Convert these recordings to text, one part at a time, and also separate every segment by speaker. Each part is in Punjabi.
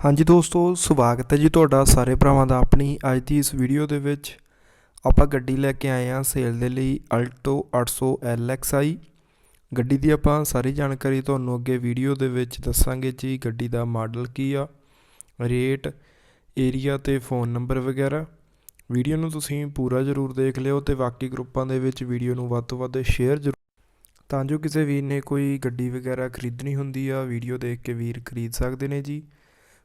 Speaker 1: ਹਾਂਜੀ ਦੋਸਤੋ, ਸਵਾਗਤ ਹੈ ਜੀ ਤੁਹਾਡਾ ਸਾਰੇ ਭਰਾਵਾਂ ਦਾ ਆਪਣੀ ਅੱਜ ਦੀ ਇਸ ਵੀਡੀਓ ਦੇ ਵਿੱਚ। ਆਪਾਂ ਗੱਡੀ ਲੈ ਕੇ ਆਏ ਹਾਂ ਸੇਲ ਦੇ ਲਈ ਅਲਟੋ 800 LXI ਗੱਡੀ ਦੀ ਆਪਾਂ ਸਾਰੀ ਜਾਣਕਾਰੀ ਤੁਹਾਨੂੰ ਅੱਗੇ ਵੀਡੀਓ ਦੇ ਵਿੱਚ ਦੱਸਾਂਗੇ ਜੀ, ਗੱਡੀ ਦਾ ਮਾਡਲ ਕੀ ਆ, ਰੇਟ, ਏਰੀਆ ਤੇ ਫੋਨ ਨੰਬਰ ਵਗੈਰਾ। ਵੀਡੀਓ ਨੂੰ ਤੁਸੀਂ ਪੂਰਾ ਜ਼ਰੂਰ ਦੇਖ ਲਿਓ ਤੇ ਬਾਕੀ ਗਰੁੱਪਾਂ ਦੇ ਵਿੱਚ ਵੀਡੀਓ ਨੂੰ ਵੱਧ ਤੋਂ ਵੱਧ ਸ਼ੇਅਰ ਜ਼ਰੂਰ ਤਾਂ ਜੋ ਕਿਸੇ ਵੀਰ ਨੇ ਕੋਈ ਗੱਡੀ ਵਗੈਰਾ ਖਰੀਦਣੀ ਹੁੰਦੀ ਆ ਵੀਡੀਓ ਦੇਖ ਕੇ ਵੀਰ ਖਰੀਦ ਸਕਦੇ ਨੇ ਜੀ।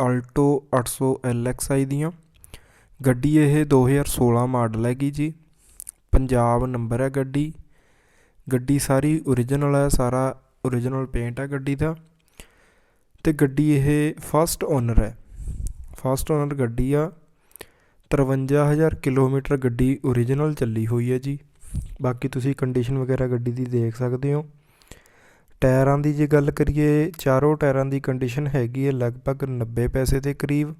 Speaker 1: ਅਲਟੋ 800 ਆਈ ਦੀਆਂ। ਗੱਡੀ ਇਹ 2016 ਮਾਡਲ ਹੈਗੀ ਜੀ। ਪੰਜਾਬ ਨੰਬਰ ਹੈ ਗੱਡੀ। ਗੱਡੀ ਸਾਰੀ ਓਰੀਜਨਲ ਹੈ, ਸਾਰਾ ਓਰੀਜਨਲ ਪੇਂਟ ਹੈ ਗੱਡੀ ਦਾ। ਤੇ ਗੱਡੀ ਇਹ ਫਸਟ ਓਨਰ ਹੈ। ਫਸਟ ਓਨਰ ਗੱਡੀ ਆ। 53000 ਕਿਲੋਮੀਟਰ ਗੱਡੀ ਓਰੀਜਨਲ ਚੱਲੀ ਹੋਈ ਹੈ ਜੀ। ਬਾਕੀ ਤੁਸੀਂ ਕੰਡੀਸ਼ਨ ਵਗੈਰਾ ਗੱਡੀ ਦੀ ਦੇਖ ਸਕਦੇ ਹੋ। ਟਾਇਰਾਂ ਦੀ ਜੇ ਗੱਲ ਕਰੀਏ, ਚਾਰੋਂ ਟਾਇਰਾਂ ਦੀ ਕੰਡੀਸ਼ਨ ਹੈਗੀ ਹੈ ਲਗਭਗ 90 ਪੈਸੇ ਦੇ ਕਰੀਬ।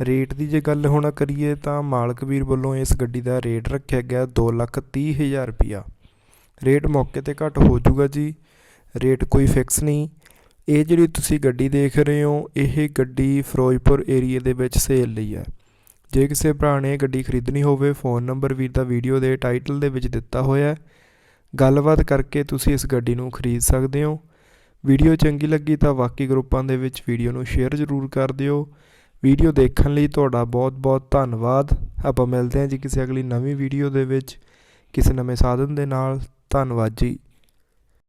Speaker 1: ਰੇਟ ਦੀ ਜੇ ਗੱਲ ਹੋਣਾ ਕਰੀਏ ਤਾਂ ਮਾਲਕ ਵੀਰ ਵੱਲੋਂ ਇਸ ਗੱਡੀ ਦਾ ਰੇਟ ਰੱਖਿਆ ਗਿਆ 230000 ਰੁਪਿਆ ਰੇਟ ਮੌਕੇ ਤੇ ਘੱਟ ਹੋ ਜਾਊਗਾ ਜੀ, ਰੇਟ ਕੋਈ ਫਿਕਸ ਨਹੀਂ। ਇਹ ਜਿਹੜੀ ਤੁਸੀਂ ਗੱਡੀ ਦੇਖ ਰਹੇ ਹੋ, ਇਹ ਗੱਡੀ ਫਿਰੋਜ਼ਪੁਰ ਏਰੀਆ ਦੇ ਵਿੱਚ ਸੇਲ ਲਈ ਹੈ। ਜੇ ਕਿਸੇ ਭਰਾ ਨੇ ਗੱਡੀ ਖਰੀਦਣੀ ਹੋਵੇ ਫੋਨ ਨੰਬਰ ਵੀਰ ਦਾ ਵੀਡੀਓ ਦੇ ਟਾਈਟਲ ਦੇ ਵਿੱਚ ਦਿੱਤਾ ਹੋਇਆ ਹੈ। ਗੱਲਬਾਤ ਕਰਕੇ ਤੁਸੀਂ ਇਸ ਗੱਡੀ ਨੂੰ ਖਰੀਦ ਸਕਦੇ ਹੋ। ਵੀਡੀਓ ਚੰਗੀ ਲੱਗੀ ਤਾਂ ਬਾਕੀ ਗਰੁੱਪਾਂ ਦੇ ਵਿੱਚ ਵੀਡੀਓ ਨੂੰ ਸ਼ੇਅਰ ਜ਼ਰੂਰ ਕਰ ਦਿਓ। ਵੀਡੀਓ ਦੇਖਣ ਲਈ ਤੁਹਾਡਾ ਬਹੁਤ-ਬਹੁਤ ਧੰਨਵਾਦ। ਆਪਾਂ ਮਿਲਦੇ ਹਾਂ ਜੀ ਕਿਸੇ ਅਗਲੀ ਨਵੀਂ ਵੀਡੀਓ ਦੇ ਵਿੱਚ। ਕਿਸੇ ਨਵੇਂ ਸਾਧਨ ਦੇ ਨਾਲ। ਧੰਨਵਾਦ ਜੀ।